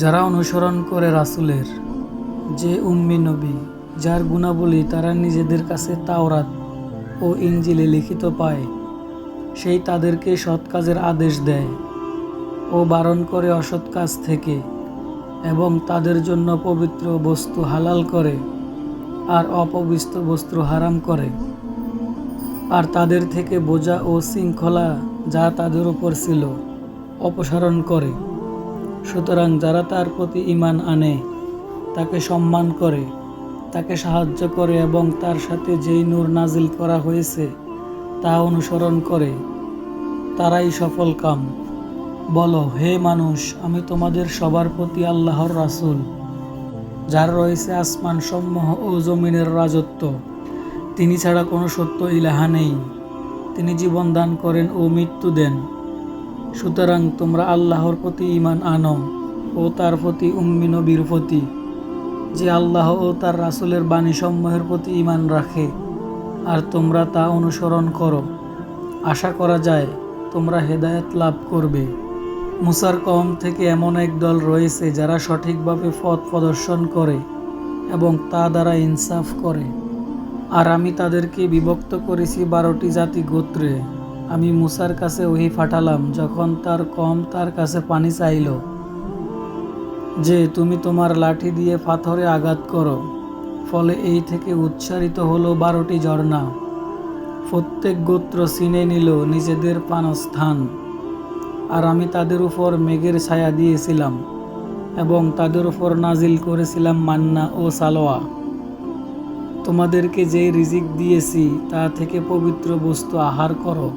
যারা অনুসরণ করে রাসুলের, যে উম্মি নবী, যার গুণাবলী তারা নিজেদের কাছে তাওরাত ও ইঞ্জিলে লিখিত পায়, সেই তাদেরকে সৎ কাজের আদেশ দেয় ও বারণ করে অসৎ কাজ থেকে এবং তাদের জন্য পবিত্র বস্তু হালাল করে আর অপবিস্ত বস্তু হারাম করে। আর তাদের থেকে বোঝা ও শৃঙ্খলা যা তাদের উপর ছিল, অপসারণ করে। সুতরাং যারা তার প্রতি ঈমান আনে, তাকে সম্মান করে, তাকে সাহায্য করে এবং তার সাথে যেই নূর নাজিল করা হয়েছে, তা অনুসরণ করে, তারাই সফল কাম। বলো, হে মানুষ, আমি তোমাদের সবার প্রতি আল্লাহর রাসুল, যার রয়েছে আসমান সমূহ ও জমিনের রাজত্ব। তিনি ছাড়া কোনো সত্য ইলাহা নেই। তিনি জীবন দান করেন ও মৃত্যু দেন। সুতরাং তোমরা আল্লাহর প্রতি ইমান আনো ও তার প্রতি উম্মি নবীর প্রতি, যে আল্লাহ ও তার রাসূলের বাণীসমূহের প্রতি ইমান রাখে। আর তোমরা তা অনুসরণ করো। আশা করা যায় তোমরা হেদায়ত লাভ করবে। মুসার কম থেকে এমন এক দল রয়েছে যারা সঠিকভাবে পথ প্রদর্শন করে এবং তা দ্বারা ইনসাফ করে। আর আমি তাদেরকে বিভক্ত করেছি বারোটি জাতি গোত্রে। আমি মুসার কাছে ওহি ফাটালাম, যখন তার কম তার কাছে পানি চাইল, যে তুমি তোমার লাঠি দিয়ে পাথরে আঘাত করো। ফলে এই থেকে উচ্চারিত হলো বারোটি ঝর্ণা। প্রত্যেক গোত্র চিনে নিল নিজেদের পানস্থান আর আমি তাদের উপর মেঘের ছায়া দিয়েছিলাম এবং তাদের উপর নাজিল করেছিলাম মান্না ও সালোয়া। তোমাদেরকে যে রিজিক দিয়েছি, তা থেকে পবিত্র বস্তু আহার করো।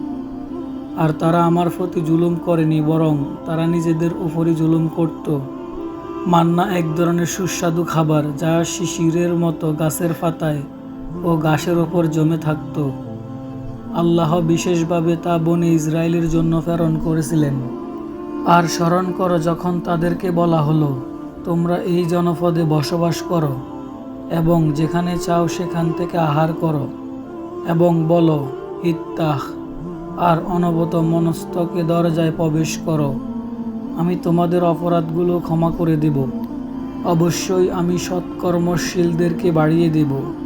আর তারা আমার প্রতি জুলুম করেনি, বরং তারা নিজেদের উপরই জুলুম করত। মান্না এক ধরনের সুস্বাদু খাবার যা শিশিরের মতো গাছের পাতায় ও গাছের ওপর জমে থাকত। আল্লাহ বিশেষভাবে তা বনে ইসরায়েলের জন্য প্রেরণ করেছিলেন। আর স্মরণ করো, যখন তাদেরকে বলা হলো, তোমরা এই জনপদে বসবাস করো এবং যেখানে চাও সেখান থেকে আহার করো এবং বলো, ইত্তাহ। আর অনবত মনস্তকে দরজায় প্রবেশ করো। আমি তোমাদের অপরাধগুলো ক্ষমা করে দেব। অবশ্যই আমি সৎকর্মশীলদেরকে বাড়িয়ে দেব।